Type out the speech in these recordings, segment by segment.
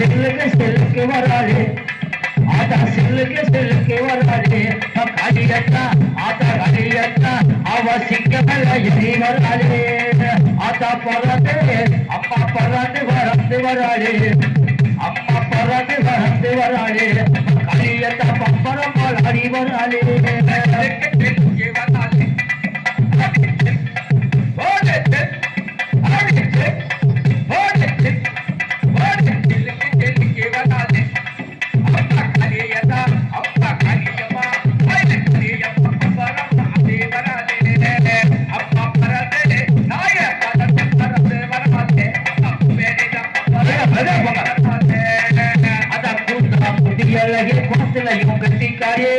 செல்லுக்கு செல்லுக்கு வராளே ஆத்தா செல்லுக்கு செல்லுக்கு வராளே காளியத்தா ஆத்தா காளியத்தா அவ சிங்கமல்ல எரி வராளே ஆத்தா பறந்து அப்பா பறந்து வரந்து வராளே அம்மா பறந்து வரந்து வராளே காளியத்தா பம்பரம் அடி கூட்டா கூட்டலையும் குளத்திலையும் கட்டிக்காரே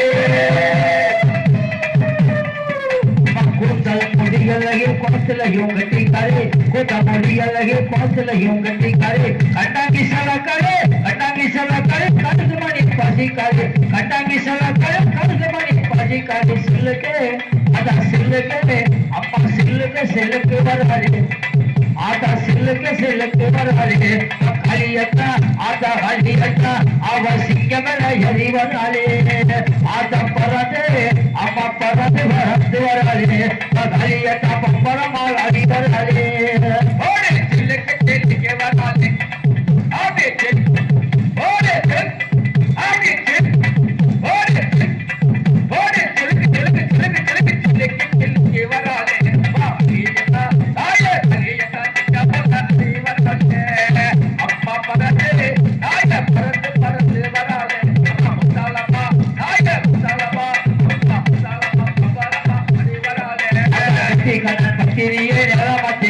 கூட்டல் முடியழகே குளத்திலையும் கட்டிக்காரே கூட்ட முடியழகே குளத்திலையும் கட்டிக்காரே கட்டாங்கி சலக்காரே கட்டாங்கி சலக்காரே கடுகு மணி பசிக்காரே. கட்டாங்கி சலக்காரே கடுகு மணி பசிக்காரே. சில்லுக்கு அதான் சில்லுக்கு அப்பா சில்லுக்கு சில்லுக்கு வராது ஆத்தா சில்லுக்கு சில்லுக்கு வராளே அழியத்தா ஆத்தா அழியத்தா அவ சிங்கமல எறிவனாலே ஆத்தா பறந்து அம்மா பறந்து வரந்து வராளே அழியத்தா பம்பரமால்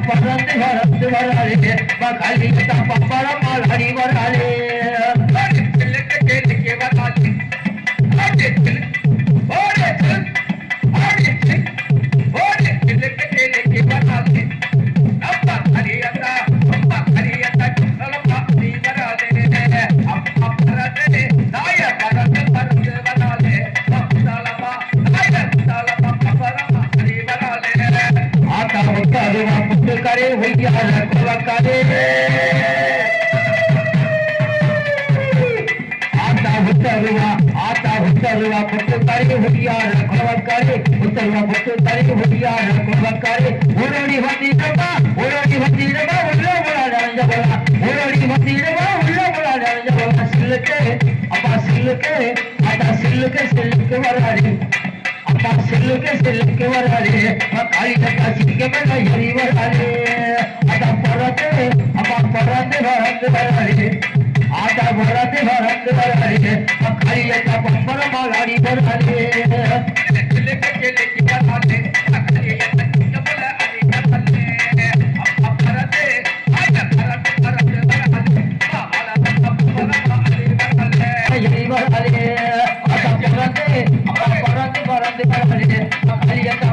செல்லுக்கு வராளி கலியத்தா சிங்கமல எதி வராளி ஆட்டா பறந்து அப்பா பறந்து வரந்து வராளி கலியத்தா பப்பரமால் அடி வராளி முத்துக்கரே ஒய்யால குலக்கரே ஆத்தா உத்தருவா ஆத்தா உத்தருவா முத்துக்கரே ஒய்யால குலக்கரே உத்தருவா முத்துக்கரே ஒய்யால குலக்கரே ஓடோடி வந்திடமா ஓடோடி வந்திடமா உள்ள போடா நிறைஞ்ச போடா ஓடோடி வந்திடமா உள்ள போடா நிறைஞ்ச போடா சில்லுக்கு அப்பா சில்லுக்கு ஆட்டா சில்லுக்கு சில்லுக்கு வராடி சொல்லுக்கு செல்லுக்கு வராது காலில காசிக்க மேல எரி வராது அதான் பிறந்து அம்மா பிறந்து வளர்ந்து வராது ஆட்டா பிறந்து வளர்ந்து வராது காலில பம்பரமா ஆடி வராது பறந்து பறந்து பறந்து Gracias.